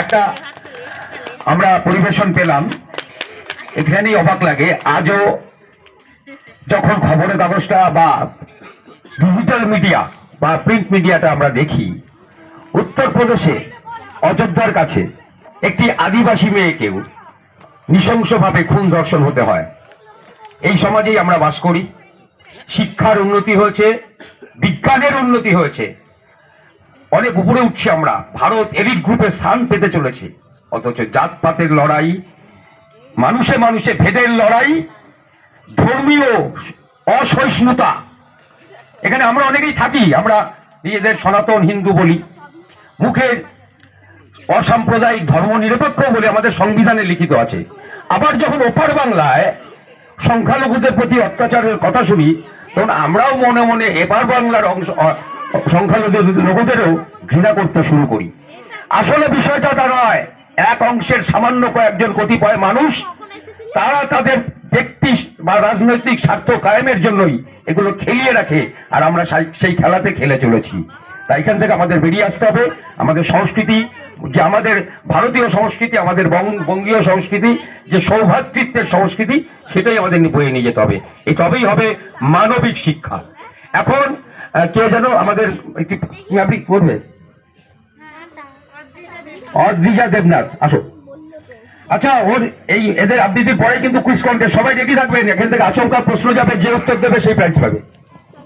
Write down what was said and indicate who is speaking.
Speaker 1: একটা আমরা পরিবেশন পেলাম। এখানেই অবাক লাগে, আজও যখন খবরের কাগজটা বা ডিজিটাল মিডিয়া বা প্রিন্ট মিডিয়াটা আমরা দেখি, উত্তরপ্রদেশে, অযোধ্যার কাছে একটি আদিবাসী মেয়েকেও নৃশংসভাবে খুন ধর্ষণ হতে হয়। এই সমাজেই আমরা বাস করি। শিক্ষার উন্নতি হয়েছে, বিজ্ঞানের উন্নতি হয়েছে। অনেক উপরে উঠছি আমরা। ভারত এলিট গ্রুপে স্থান পেতে চলেছে। অথচ জাতপাতের লড়াই, মানুষে মানুষে ভেদের লড়াই, ধর্মীয় অসহিষ্ণুতা, এখানে আমরা অনেকেই থাকি, আমরা নিজেদের সনাতন হিন্দু বলি। মুখের অসাম্প্রদায়িক ধর্ম নিরপেক্ষ বলে আমাদের সংবিধানে লিখিত আছে। আবার যখন ওপার বাংলায় সংখ্যালঘুদের প্রতি অত্যাচারের কথা শুনি, তখন আমরাও মনে মনে এপার বাংলার অংশ লোকদেরও ঘৃণা করতে শুরু করি। আসলে বিষয়টা তা নয়। এক অংশের সামান্য কয়েকজন কতিপয় মানুষ, তারা তাদের ব্যক্তি বা রাজনৈতিক স্বার্থ কায়েমের জন্যই এগুলো খেলিয়ে রাখে, আর আমরা সেই- খেলাতে খেলে চলেছি। তাই এখান থেকে আমাদের বেরিয়ে আসতে হবে। আমাদের সংস্কৃতি, যে আমাদের ভারতীয় সংস্কৃতি, আমাদের বঙ্গীয় সংস্কৃতি, যে সৌভাতৃত্বের সংস্কৃতি, সেটাই আমাদের বয়ে নিয়ে যেতে হবে। এই তবেই হবে মানবিক শিক্ষা। এখন কে যেন আমাদের একটি করবে? অদ্রিজা দেবনাথ, আসো। আচ্ছা ওর এই এদের আবৃত্তির পরে কিন্তু কুইজ কন্টেস্ট সবাই রেডি থাকবেন, এখান থেকে আচমকা প্রশ্ন যাবে, যে উত্তর দেবে সেই প্রাইজ পাবে।